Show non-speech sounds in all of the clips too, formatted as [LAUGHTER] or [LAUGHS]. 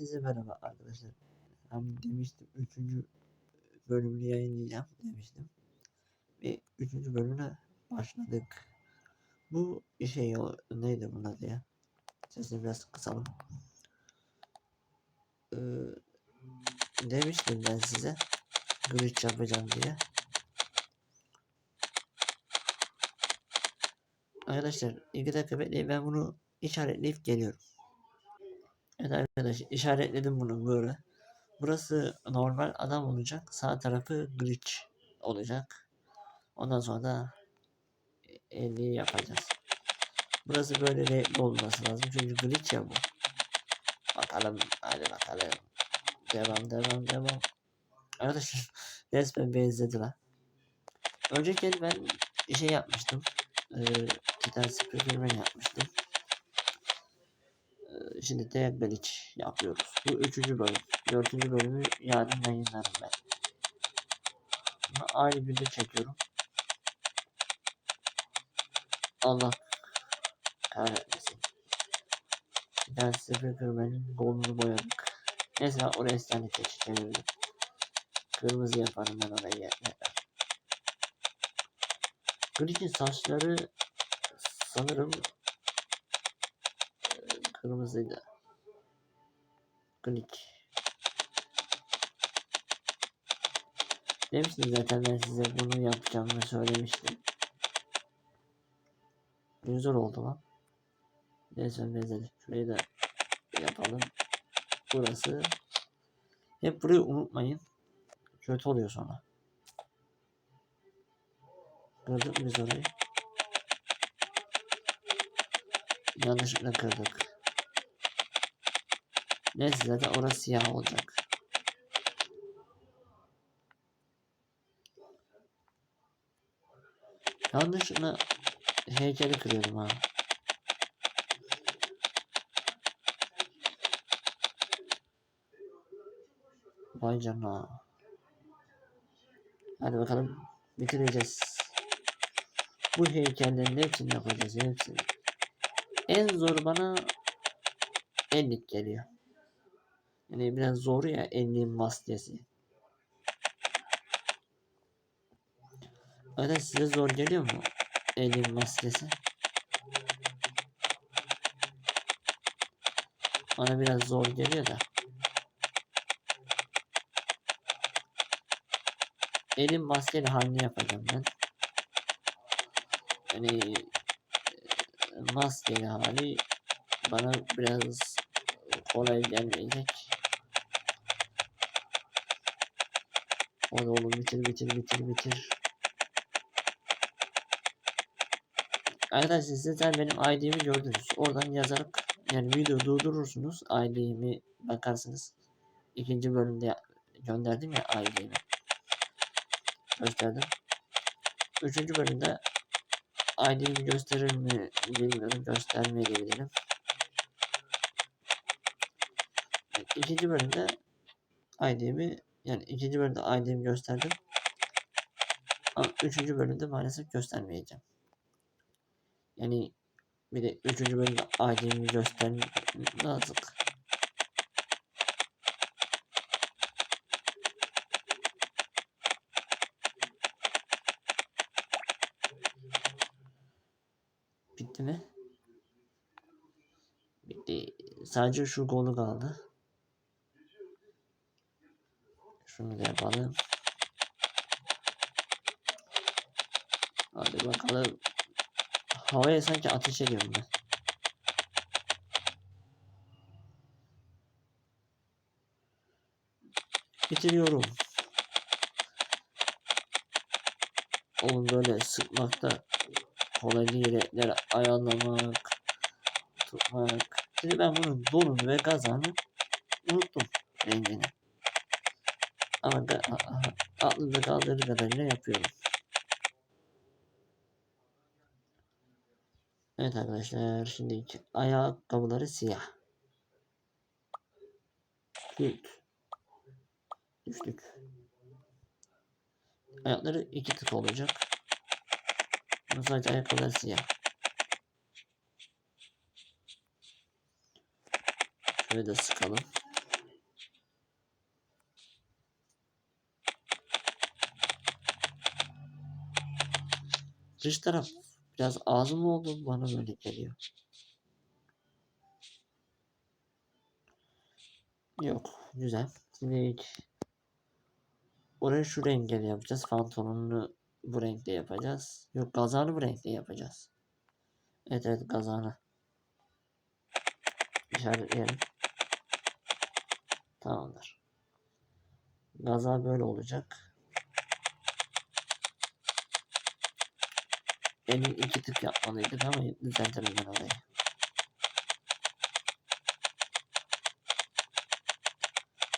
Herkese merhaba arkadaşlar. Ben demiştim 3. bölümünü yayınlayacağım demiştim. Ve 3. bölümüne başladık. Bu şey neydi bunun adı ya? Sesini biraz kısalım. Ee, demiştim ben size. Glitch yapacağım diye. Arkadaşlar iki dakika bekleyin ben bunu işaretleyip geliyorum. Evet arkadaşlar işaretledim bunu böyle. Burası normal adam olacak. Sağ tarafı glitch olacak. Ondan sonra da 50 yapacağız. Burası böyle renkli olması lazım. Çünkü glitch ya bu. Bakalım. Hadi bakalım. Devam devam devam. Arkadaşlar [LAUGHS] resmen benzedi lan. Önceki ben şey yapmıştım. Ee, gitar speakerman yapmıştım. Şimdi de glitch yapıyoruz. Bu üçüncü bölüm. Dördüncü bölümü yarın yayınlarım ben. Bunu aynı günde çekiyorum. Allah kahretmesin. Bir tane speakerman'in golünü boyadık. Ben oraya standı çevirdim. Kırmızı yaparım ben orayı yerine. Glitch'in saçları sanırım kırmızıydı. Glitch. Demiştim zaten ben size bunu yapacağımı söylemiştim. Güzel oldu lan. Neyse benzedi. Şurayı da yapalım. Burası. Hep burayı unutmayın. Kötü oluyor sonra. Kırdık biz orayı. Yanlışlıkla kırdık. Neyse zaten orası siyah olacak. Yanlışlıkla heykeli kırıyorum ha. Vay canına. Hadi bakalım bitireceğiz. Bu heykellerin hepsini yapacağız hepsini. En zor bana enlik geliyor. Yani biraz zor ya enliğin maskesi. Öyle size zor geliyor mu? Enliğin maskesi. Bana biraz zor geliyor da. Elim maskeli halini yapacağım ben. Yani e, maskeli hali bana biraz kolay gelmeyecek. Hadi oğlum bitir bitir bitir bitir. Arkadaşlar siz zaten benim ID'mi gördünüz. Oradan yazarak yani video durdurursunuz. ID'mi bakarsınız. İkinci bölümde gönderdim ya ID'mi. Gösterdim. Üçüncü bölümde ID'mi gösterir mi bilmiyorum. Göstermeyebilirim. İkinci bölümde ID'mi yani ikinci bölümde ID'mi gösterdim. Ama üçüncü bölümde maalesef göstermeyeceğim. Yani bir de üçüncü bölümde ID'mi göstermem lazım. Bitti mi? Bitti. Sadece şu golü kaldı. Şunu da yapalım. Hadi bakalım. Havaya sanki ateş ediyorum ben. Bitiriyorum. Oğlum böyle sıkmakta kolay değil. Renkleri ayarlamak, tutmak. Şimdi ben bunun donunu ve gazanı unuttum rengini. Ama a- aklımda kaldığı kadarıyla yapıyorum. Evet arkadaşlar şimdi ayakkabıları siyah. Küt. Düştük. Ayakları iki tık olacak. Ama sadece ayakkabılar siyah. Şöyle de sıkalım. Dış taraf biraz az mı oldu bana böyle geliyor. Yok güzel. Şimdi oraya şu renkle yapacağız. Pantolonunu bu renkte yapacağız. Yok gazanı bu renkte yapacağız. Evet evet gazanı. İşaretleyelim. Tamamdır. Gaza böyle olacak. Benim iki tık yapmalıydık ama düzeltirim ben orayı.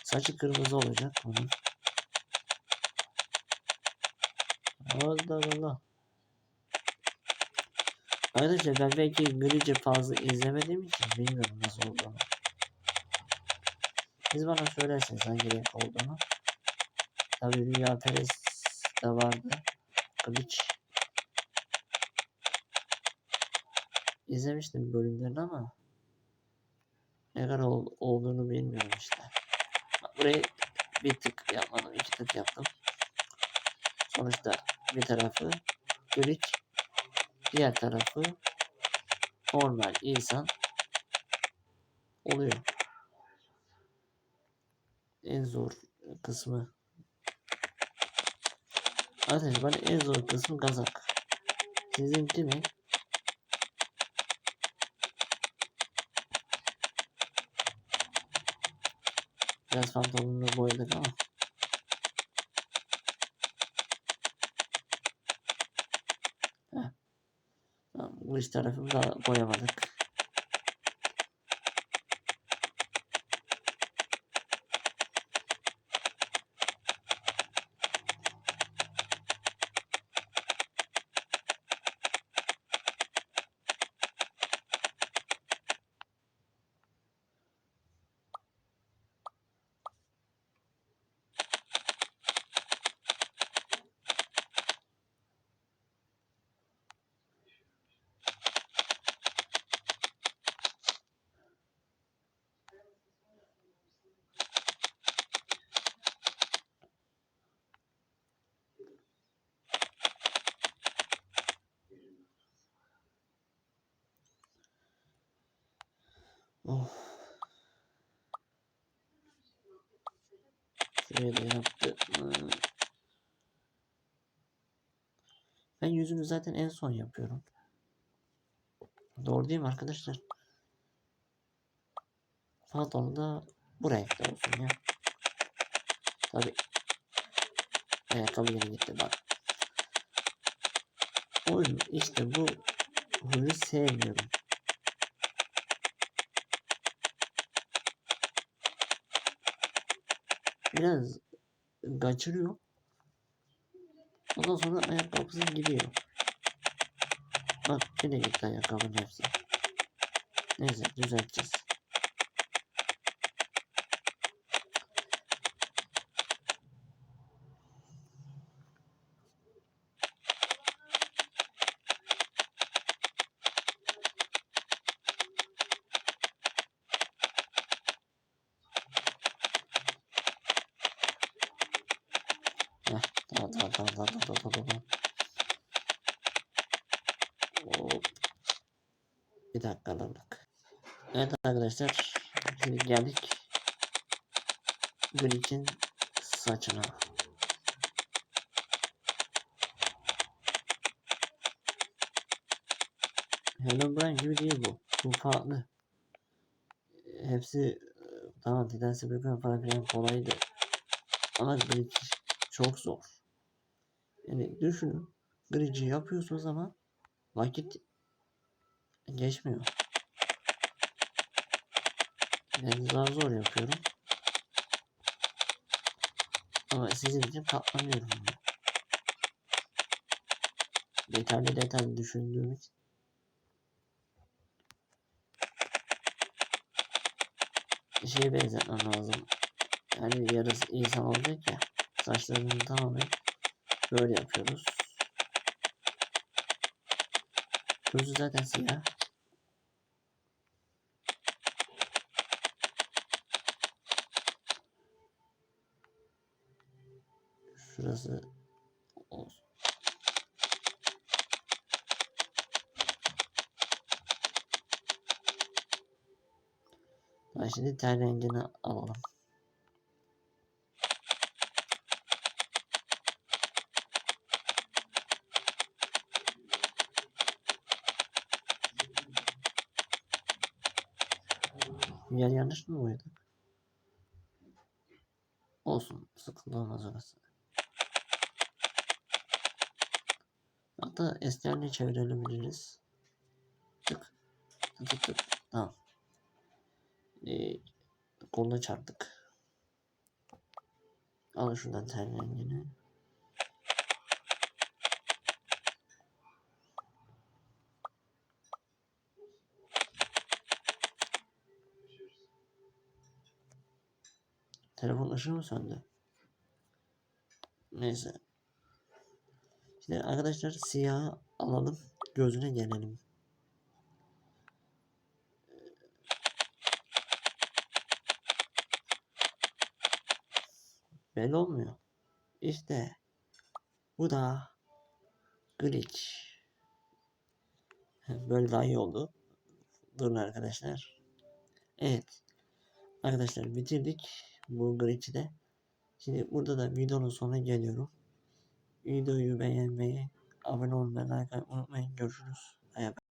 Saçı kırmızı olacak bunun. Allah Allah. Arkadaşlar ben belki İngilizce fazla izlemediğim için bilmiyorum nasıl olduğunu. Siz bana söylerseniz hangi renk olduğunu. Tabi Rüya Perez de vardı. Glitch. İzlemiştim bölümlerini ama ne kadar ol, olduğunu bilmiyorum işte. Bak burayı bir tık yapmadım, iki tık yaptım. Sonuçta bir tarafı glitch, diğer tarafı normal insan oluyor. En zor kısmı Arkadaşlar bana en zor kısmı kazak. Sizinki ne? Biraz pantolonunu boyadık ama. Heh. Tamam, bu iç tarafını da boyamadık. Şöyle yaptı. Ben yüzünü zaten en son yapıyorum. Doğru değil mi arkadaşlar? Pantolon da bu renkte olsun ya. Tabi. Ayakkabı yine gitti bak. Oyun işte bu huyu sevmiyorum. Biraz kaçırıyor. Ondan sonra ayakkabısı gidiyor. Bak yine gitti ayakkabının hepsi. Neyse düzelteceğiz. Heh, tamam tamam tamam tamam tamam tamam. Hop. Bir dakika alırdık. Evet arkadaşlar. Şimdi geldik. Glitch'in saçına. Hello Brian gibi değil bu. Bu farklı. Hepsi tamam Titan Speaker falan filan kolaydı. Ama Glitch çok zor. Yani düşünün. Glitch'i yapıyorsunuz ama vakit geçmiyor. Ben zar zor yapıyorum. Ama sizin için katlanıyorum. Detaylı detaylı düşündüğüm için. Şeye benzetmem lazım. Yani yarısı insan olacak ya. Saçlarını tamamen böyle yapıyoruz. Gözü zaten siyah. Şurası olsun. Ben şimdi ter rengini alalım. Yer yanlış mı boyadık? Olsun. Sıkıntı olmaz orası. Hatta esnerle çevirebiliriz. Tık. Tık tık. Tamam. Ee, koluna çarptık. Al şuradan ten Telefon ışığı mı söndü? Neyse. Şimdi arkadaşlar siyah alalım. Gözüne gelelim. Belli olmuyor. İşte bu da glitch. Böyle daha iyi oldu. Durun arkadaşlar. Evet. Arkadaşlar bitirdik bu glitch'i de. Şimdi burada da videonun sonuna geliyorum. Videoyu beğenmeyi, abone olmayı, like unutmayın. Görüşürüz. Bay.